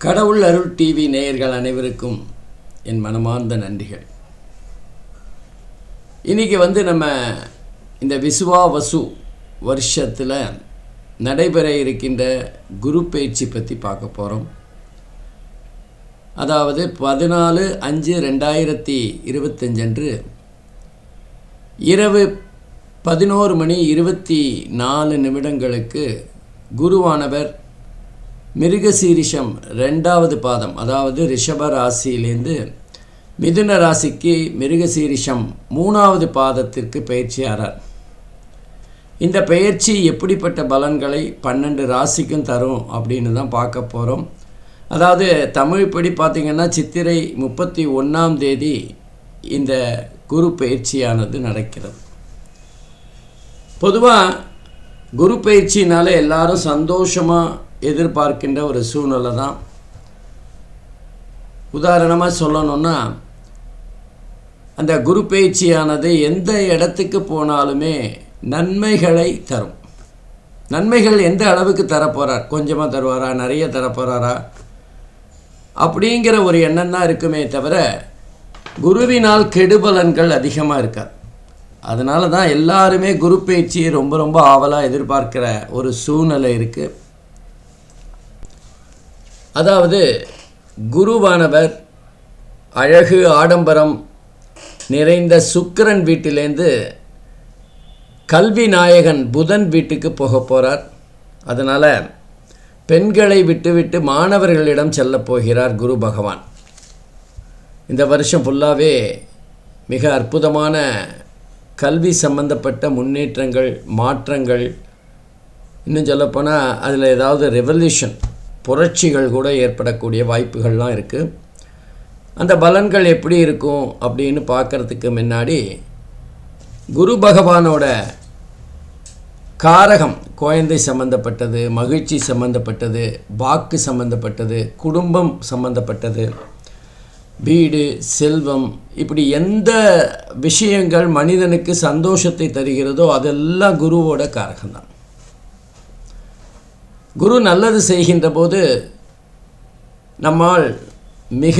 கடவுள் அருள் டிவி நேயர்கள் அனைவருக்கும் என் மனமார்ந்த நன்றிகள். இன்றைக்கி வந்து நம்ம இந்த விசுவா வசு வருஷத்தில் நடைபெற இருக்கின்ற குரு பயிற்சி பற்றி பார்க்க போகிறோம் அதாவது பதினாலு அஞ்சு ரெண்டாயிரத்தி இருபத்தஞ்சன்று இரவு பதினோரு மணி இருபத்தி நாலு நிமிடங்களுக்கு குருவானவர் மிருகசீரிஷம் ரெண்டாவது பாதம் அதாவது ரிஷப ராசியிலேருந்து மிதுன ராசிக்கு மிருகசீரிஷம் மூணாவது பாதத்திற்கு பயிற்சியாரார். இந்த பயிற்சி எப்படிப்பட்ட பலன்களை பன்னெண்டு ராசிக்கும் தரும் அப்படின்னு தான் பார்க்க போகிறோம் அதாவது தமிழ் படி பார்த்திங்கன்னா சித்திரை முப்பத்தி ஒன்றாம் தேதி இந்த குரு பயிற்சியானது நடக்கிறது. பொதுவாக குரு பயிற்சினாலே எல்லாரும் சந்தோஷமாக எதிர்பார்க்கின்ற ஒரு சூழ்நிலை தான். உதாரணமாக சொல்லணுன்னா அந்த குரு பயிற்சியானது எந்த இடத்துக்கு போனாலுமே நன்மைகளை தரும். நன்மைகள் எந்த அளவுக்கு தரப்போகிறார் கொஞ்சமாக தருவாரா? நிறைய தரப்போகிறாரா அப்படிங்கிற ஒரு எண்ணம் தான் இருக்குமே தவிர குருவினால் கெடுபலன்கள் அதிகமாக இருக்காது. அதனால தான் எல்லாருமே குரு பயிற்சியை ரொம்ப ரொம்ப ஆவலாக எதிர்பார்க்கிற ஒரு சூழ்நிலை இருக்குது அதாவது குருவானவர் அழகு ஆடம்பரம் நிறைந்த சுக்கிரன் வீட்டிலேருந்து கல்வி நாயகன் புதன் வீட்டுக்கு போக போகிறார் அதனால் பெண்களை விட்டுவிட்டு மாணவர்களிடம் செல்லப் போகிறார் குரு பகவான். இந்த வருஷம் ஃபுல்லாகவே மிக அற்புதமான கல்வி சம்பந்தப்பட்ட முன்னேற்றங்கள் மாற்றங்கள். இன்னும் சொல்லப்போனால் அதில் ஏதாவது ரெவல்யூஷன் புரட்சிகள் கூட ஏற்படக்கூடிய வாய்ப்புகள்லாம் இருக்குது அந்த பலன்கள் எப்படி இருக்கும் அப்படின்னு பார்க்குறதுக்கு முன்னாடி குரு பகவானோட காரகம் குழந்தை சம்பந்தப்பட்டது மகிழ்ச்சி சம்பந்தப்பட்டது வாக்கு சம்பந்தப்பட்டது குடும்பம் சம்பந்தப்பட்டது வீடு செல்வம் இப்படி எந்த விஷயங்கள் மனிதனுக்கு சந்தோஷத்தை தருகிறதோ அதெல்லாம் குருவோட காரகம்தான். குரு நல்லது செய்கின்ற போது நம்மால் மிக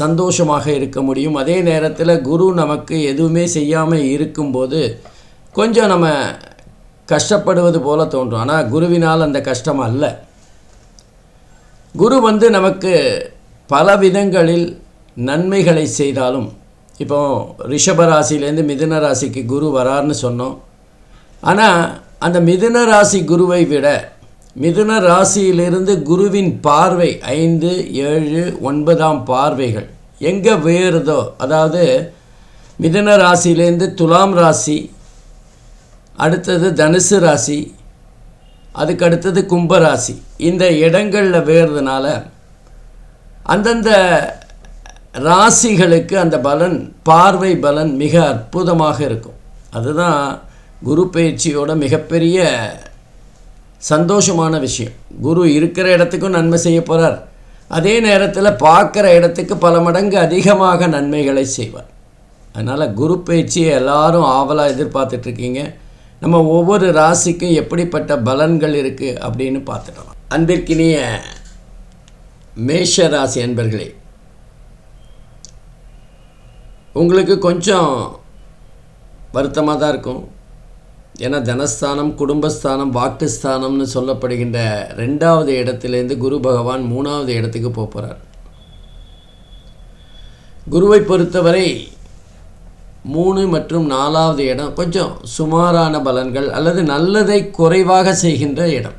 சந்தோஷமாக இருக்க முடியும். அதே நேரத்தில் குரு நமக்கு எதுவுமே செய்யாமல் இருக்கும்போது கொஞ்சம் நம்ம கஷ்டப்படுவது போல தோன்றும். ஆனால் குருவினால் அந்த கஷ்டம் அல்ல. குரு வந்து நமக்கு பல விதங்களில் நன்மைகளை செய்தாலும் இப்போ ரிஷப ராசிலேருந்து மிதுன ராசிக்கு குரு வரார்னு சொன்னோம். ஆனால் அந்த மிதுன ராசி குருவை விட மிதுன ராசியிலிருந்து குருவின் பார்வை ஐந்து ஏழு ஒன்பதாம் பார்வைகள். எங்கே வேறுதோ அதாவது மிதுன ராசியிலேருந்து துலாம் ராசி அடுத்தது தனுசு ராசி அதுக்கு அடுத்தது கும்பராசி இந்த இடங்களில் வேறுறதுனால அந்தந்த ராசிகளுக்கு அந்த பலன் பார்வை பலன் மிக அற்புதமாக இருக்கும். அதுதான் குரு பயிற்சியோட மிகப்பெரிய சந்தோஷமான விஷயம். குரு இருக்கிற இடத்துக்கும் நன்மை செய்ய போகிறார் அதே நேரத்தில் பார்க்குற இடத்துக்கு பல மடங்கு அதிகமாக நன்மைகளை செய்வார். அதனால் குரு பயிற்சியை எல்லாரும் ஆவலாக எதிர்பார்த்துட்ருக்கீங்க. நம்ம ஒவ்வொரு ராசிக்கும் எப்படிப்பட்ட பலன்கள் இருக்குது அப்படின்னு பார்த்துட்டோம் அன்பிற்கினிய மேஷ ராசி அன்பர்களே உங்களுக்கு கொஞ்சம் வருத்தமாக தான் இருக்கும். ஏன்னா தனஸ்தானம் குடும்பஸ்தானம் வாக்குஸ்தானம்னு சொல்லப்படுகின்ற ரெண்டாவது இடத்துலேருந்து குரு பகவான் மூணாவது இடத்துக்கு போகிறார் குருவை பொறுத்தவரை மூணு மற்றும் நாலாவது இடம் கொஞ்சம் சுமாரான பலன்கள் அல்லது நல்லதை குறைவாக செய்கின்ற இடம்.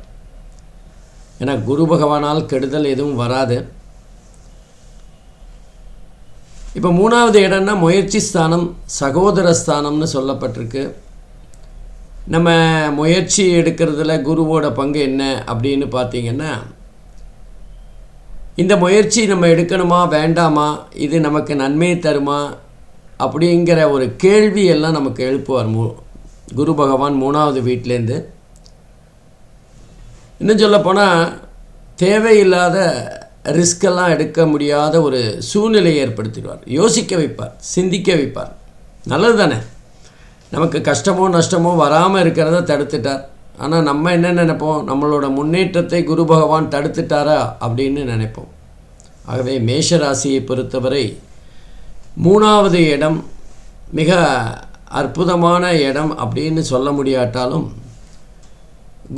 ஏன்னா குரு பகவானால் கெடுதல் எதுவும் வராது. இப்போ மூணாவது இடம்னா முயற்சி ஸ்தானம் சகோதர ஸ்தானம்னு சொல்லப்பட்டிருக்கு. நம்ம முயற்சி எடுக்கிறதுல குருவோட பங்கு என்ன அப்படின்னு பார்த்தீங்கன்னா இந்த முயற்சி நம்ம எடுக்கணுமா வேண்டாமா இது நமக்கு நன்மை தருமா அப்படிங்கிற ஒரு கேள்வி எல்லாம் நமக்கு எழுப்புவார் மூ குரு பகவான் மூணாவது வீட்டிலேருந்து இன்னும் சொல்லப்போனால் தேவையில்லாத ரிஸ்கெல்லாம் எடுக்க முடியாத ஒரு சூழ்நிலையை ஏற்படுத்திடுவார். யோசிக்க வைப்பார் சிந்திக்க வைப்பார். நல்லது தானே நமக்கு கஷ்டமோ நஷ்டமோ வராமல் இருக்கிறத தடுத்துட்டார். ஆனால் நம்ம என்ன நினைப்போம்? நம்மளோட முன்னேற்றத்தை குரு பகவான் தடுத்துட்டாரா அப்படின்னு நினைப்போம். ஆகவே மேஷ ராசியை பொறுத்தவரை மூணாவது இடம் மிக அற்புதமான இடம் அப்படின்னு சொல்ல முடியாட்டாலும்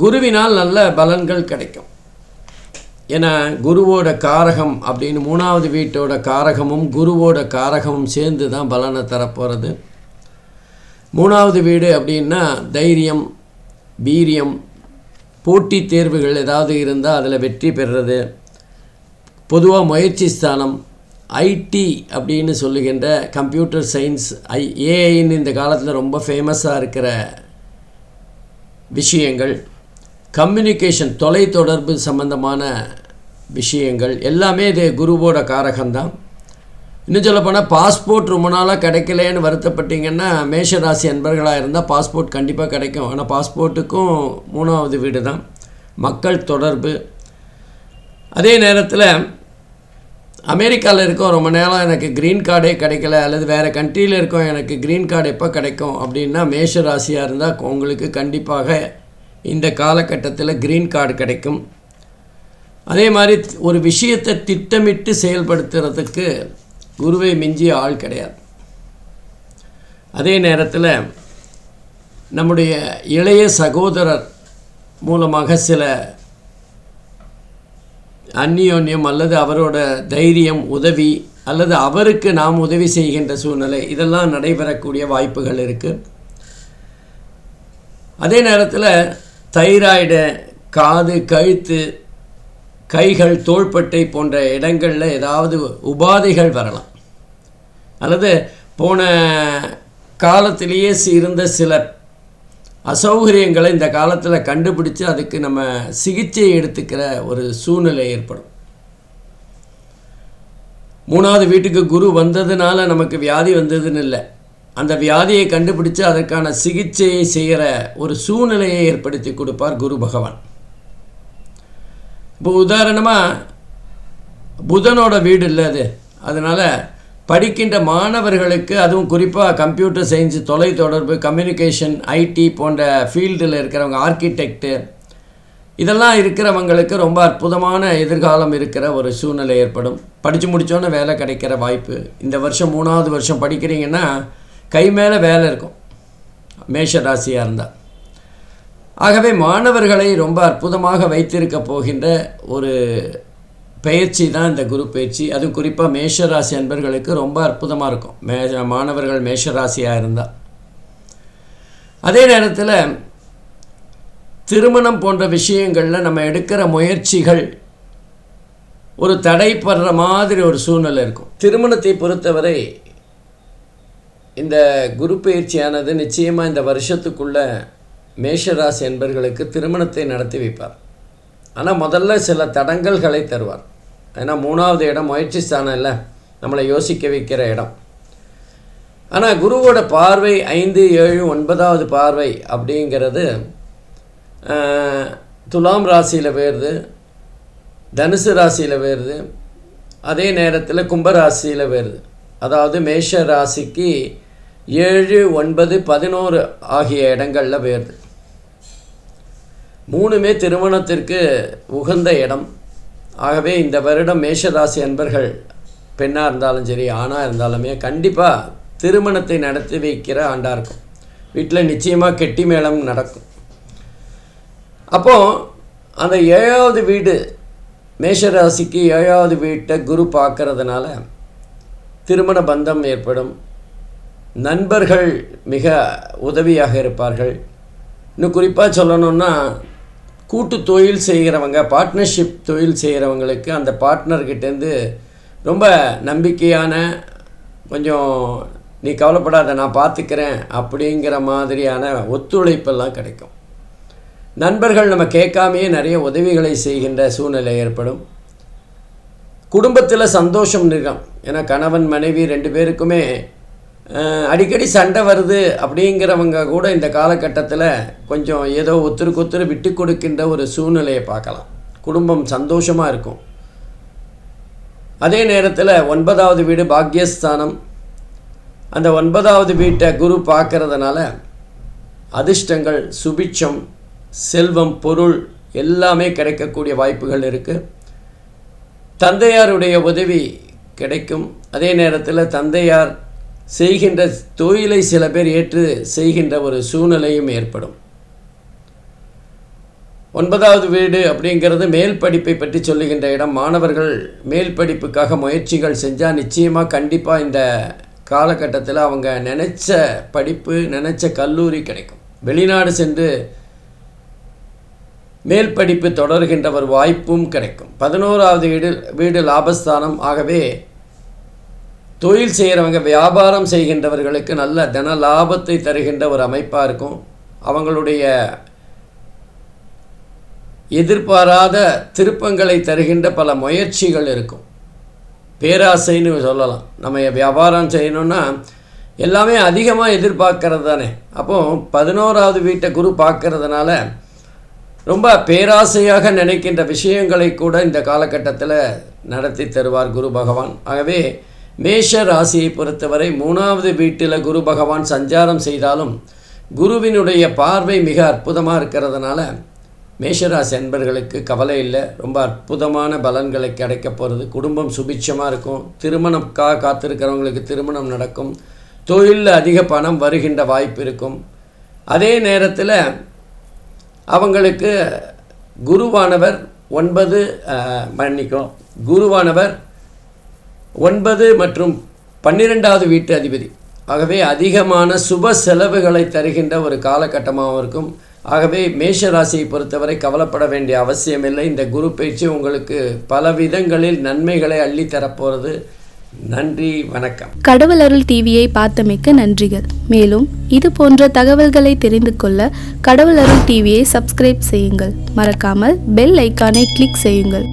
குருவினால் நல்ல பலன்கள் கிடைக்கும். ஏன்னா குருவோட காரகம் அப்படின்னு மூணாவது வீட்டோட காரகமும் குருவோட காரகமும் சேர்ந்து தான் பலனை தரப்போகிறது மூணாவது வீடு அப்படின்னா தைரியம் வீரியம் போட்டித் தேர்வுகள் ஏதாவது இருந்தால் அதில் வெற்றி பெறுறது. பொதுவாக முயற்சி ஸ்தானம் ஐடி அப்படின்னு சொல்லுகின்ற கம்ப்யூட்டர் சயின்ஸ் ஐ ஏஐன்னு இந்த காலத்தில் ரொம்ப ஃபேமஸாக இருக்கிற விஷயங்கள். கம்யூனிகேஷன் தொலைத்தொடர்பு சம்பந்தமான விஷயங்கள் எல்லாமே இது குருவோட காரகம்தான். இன்னும் சொல்லப்போனால் பாஸ்போர்ட் ரொம்ப நாளாக கிடைக்கலன்னு வருத்தப்பட்டீங்கன்னா மேஷராசி அன்பர்களாக இருந்தால் பாஸ்போர்ட் கண்டிப்பாக கிடைக்கும். ஆனால் பாஸ்போர்ட்டுக்கும் மூணாவது வீடு தான் மக்கள் தொடர்பு. அதே நேரத்தில் அமெரிக்காவில் இருக்கோம். ரொம்ப நேரம் எனக்கு க்ரீன் கார்டே கிடைக்கல. அல்லது வேறு கண்ட்ரியில் இருக்கோம். எனக்கு க்ரீன் கார்டு எப்போ கிடைக்கும் அப்படின்னா மேஷ ராசியாக இருந்தால் உங்களுக்கு கண்டிப்பாக இந்த காலகட்டத்தில் க்ரீன் கார்டு கிடைக்கும். அதே மாதிரி ஒரு விஷயத்தை திட்டமிட்டு செயல்படுத்துறதுக்கு குருவை மிஞ்சிய ஆள் கிடையாது. அதே நேரத்தில் நம்முடைய இளைய சகோதரர் மூலமாக சில அந்நியோன்யம் அல்லது அவரோட தைரியம் உதவி அல்லது அவருக்கு நாம் உதவி செய்கின்ற சூழ்நிலை இதெல்லாம் நடைபெறக்கூடிய வாய்ப்புகள் இருக்குது அதே நேரத்தில் தைராய்டு காது கழுத்து கைகள் தோள்பட்டை போன்ற இடங்களில் ஏதாவது உபாதைகள் வரலாம். அல்லது போன காலத்திலேயே இருந்த சில அசௌகரியங்களை இந்த காலத்தில் கண்டுபிடிச்சு அதுக்கு நம்ம சிகிச்சை எடுத்துக்கிற ஒரு சூழ்நிலை ஏற்படும். மூணாவது வீட்டுக்கு குரு வந்ததுனால நமக்கு வியாதி வந்ததுன்னு இல்லை. அந்த வியாதியை கண்டுபிடிச்சு அதற்கான சிகிச்சையை செய்கிற ஒரு சூழ்நிலையை ஏற்படுத்தி கொடுப்பார் குரு பகவான். இப்போ உதாரணமாக புதனோட வீடு இல்லை அது. அதனால் படிக்கின்ற மாணவர்களுக்கு அதுவும் குறிப்பாக கம்ப்யூட்டர் சயின்ஸ் தொலைத்தொடர்பு கம்யூனிகேஷன் ஐடி போன்ற ஃபீல்டில் இருக்கிறவங்க ஆர்கிடெக்டு இதெல்லாம் இருக்கிறவங்களுக்கு ரொம்ப அற்புதமான எதிர்காலம் இருக்கிற ஒரு சூழ்நிலை ஏற்படும். படித்து முடித்தோன்னே வேலை கிடைக்கிற வாய்ப்பு. இந்த வருஷம் மூணாவது வருஷம் படிக்கிறீங்கன்னா கை மேலே வேலை இருக்கும். மேஷ ராசியாக இருந்தால் ஆகவே மாணவர்களை ரொம்ப அற்புதமாக வைத்திருக்க போகின்ற ஒரு பயிற்சி தான் இந்த குரு பயிற்சி. அது குறிப்பாக மேஷராசி அன்பர்களுக்கு ரொம்ப அற்புதமாக இருக்கும். மே மாணவர்கள் மேஷராசியாக இருந்தால் அதே நேரத்தில் திருமணம் போன்ற விஷயங்களில் நம்ம எடுக்கிற முயற்சிகள் ஒரு தடைப்படுற மாதிரி ஒரு சூழ்நிலை இருக்கும். திருமணத்தை பொறுத்தவரை இந்த குரு பயிற்சியானது நிச்சயமாக இந்த வருஷத்துக்குள்ளே மேஷராசி என்பர்களுக்கு திருமணத்தை நடத்தி வைப்பார். ஆனால் முதல்ல சில தடங்கல்களை தருவார். ஏன்னா மூணாவது இடம் முயற்சி ஸ்தானம் இல்லை. நம்மளை யோசிக்க வைக்கிற இடம். ஆனால் குருவோட பார்வை ஐந்து ஏழு ஒன்பதாவது பார்வை அப்படிங்கிறது துலாம் ராசியில் வேறுது தனுசு ராசியில் வேறுது அதே நேரத்தில் கும்பராசியில் வேறுது. அதாவது மேஷ ராசிக்கு ஏழு ஒன்பது பதினோரு ஆகிய இடங்களில் வேறுது. மூணுமே திருமணத்திற்கு உகந்த இடம். ஆகவே இந்த வருடம் மேஷராசி அன்பர்கள் பெண்ணாக இருந்தாலும் சரி ஆணாக இருந்தாலுமே கண்டிப்பாக திருமணத்தை நடத்தி வைக்கிற ஆண்டாக இருக்கும். வீட்டில் நிச்சயமாக கெட்டி மேளம் நடக்கும். அப்போது அந்த ஏழாவது வீடு மேஷராசிக்கு ஏழாவது வீட்டை குரு பார்க்கறதுனால திருமண பந்தம் ஏற்படும். நண்பர்கள் மிக உதவியாக இருப்பார்கள். இன்னும் குறிப்பாக சொல்லணுன்னா கூட்டு தொழில் செய்கிறவங்க பார்ட்னர்ஷிப் தொழில் செய்கிறவங்களுக்கு அந்த பார்ட்னர்கிட்டேருந்து ரொம்ப நம்பிக்கையான கொஞ்சம் நீ கவலைப்படாத நான் பார்த்துக்கிறேன் அப்படிங்கிற மாதிரியான ஒத்துழைப்பெல்லாம் கிடைக்கும். நண்பர்கள் நம்ம கேட்காமையே நிறைய உதவிகளை செய்கின்ற சூழ்நிலை ஏற்படும். குடும்பத்தில் சந்தோஷம் நிறம் ஏன்னா கணவன் மனைவி ரெண்டு பேருக்குமே அடிக்கடி சண்டை வருது அப்படிங்கிறவங்க கூட இந்த காலகட்டத்தில் கொஞ்சம் ஏதோ ஒத்துருக்கு ஒத்துரு விட்டு கொடுக்கின்ற ஒரு சூழ்நிலையை பார்க்கலாம். குடும்பம் சந்தோஷமாக இருக்கும். அதே நேரத்தில் ஒன்பதாவது வீடு பாக்யஸ்தானம். அந்த ஒன்பதாவது வீட்டை குரு பார்க்கறதுனால அதிர்ஷ்டங்கள் சுபிட்சம் செல்வம் பொருள் எல்லாமே கிடைக்கக்கூடிய வாய்ப்புகள் இருக்குது தந்தையாருடைய உதவி கிடைக்கும். அதே நேரத்தில் தந்தையார் செய்கின்ற தொழிலை சில பேர் ஏற்று செய்கின்ற ஒரு சூழ்நிலையும் ஏற்படும். ஒன்பதாவது வீடு அப்படிங்கிறது மேல் படிப்பை பற்றி சொல்லுகின்ற இடம். மாணவர்கள் மேல் படிப்புக்காக முயற்சிகள் செஞ்சால் நிச்சயமாக கண்டிப்பாக இந்த காலகட்டத்தில் அவங்க நினச்ச படிப்பு நினச்ச கல்லூரி கிடைக்கும். வெளிநாடு சென்று மேல் படிப்பு தொடர்கின்ற ஒரு வாய்ப்பும் கிடைக்கும். பதினோராவது வீடு வீடு லாபஸ்தானம். ஆகவே தொழில் செய்கிறவங்க வியாபாரம் செய்கின்றவர்களுக்கு நல்ல தன லாபத்தை தருகின்ற ஒரு அமைப்பாக இருக்கும். அவங்களுடைய எதிர்பாராத திருப்பங்களை தருகின்ற பல முயற்சிகள் இருக்கும். பேராசைன்னு சொல்லலாம். நம்ம வியாபாரம் செய்யணும்னா எல்லாமே அதிகமாக எதிர்பார்க்கறது தானே. அப்போது பதினோராவது வீட்டை குரு பார்க்கறதுனால ரொம்ப பேராசையாக நினைக்கின்ற விஷயங்களை கூட இந்த காலகட்டத்தில் நடத்தி தருவார் குரு பகவான். ஆகவே மேஷ ராசியை பொறுத்தவரை மூணாவது வீட்டில் குரு பகவான் சஞ்சாரம் செய்தாலும் குருவினுடைய பார்வை மிக அற்புதமாக இருக்கிறதுனால மேஷராசி அன்பர்களுக்கு கவலை இல்லை. ரொம்ப அற்புதமான பலன்களை கிடைக்க போகிறது குடும்பம் சுபிட்சமாக இருக்கும். திருமணம்காக காத்திருக்கிறவங்களுக்கு திருமணம் நடக்கும். தொழிலில் அதிக பணம் வருகின்ற வாய்ப்பு இருக்கும். அதே நேரத்தில் அவங்களுக்கு குருவானவர் ஒன்பது மன்னிக்கும் குருவானவர் ஒன்பது மற்றும் பன்னிரெண்டாவது வீட்டு அதிபதி. ஆகவே அதிகமான சுப செலவுகளை தருகின்ற ஒரு காலகட்டமாகவும் இருக்கும். ஆகவே மேஷ ராசியை பொறுத்தவரை கவலைப்பட வேண்டிய அவசியமில்லை. இந்த குரு பயிற்சி உங்களுக்கு பல விதங்களில் நன்மைகளை அள்ளி தரப்போகிறது நன்றி வணக்கம். கடவுள் அருள் டிவியை பார்த்தமைக்க நன்றிகள். மேலும் இது போன்ற தகவல்களை தெரிந்து கொள்ள கடவுள் அருள் டிவியை சப்ஸ்கிரைப் செய்யுங்கள். மறக்காமல் பெல் ஐக்கானை கிளிக் செய்யுங்கள்.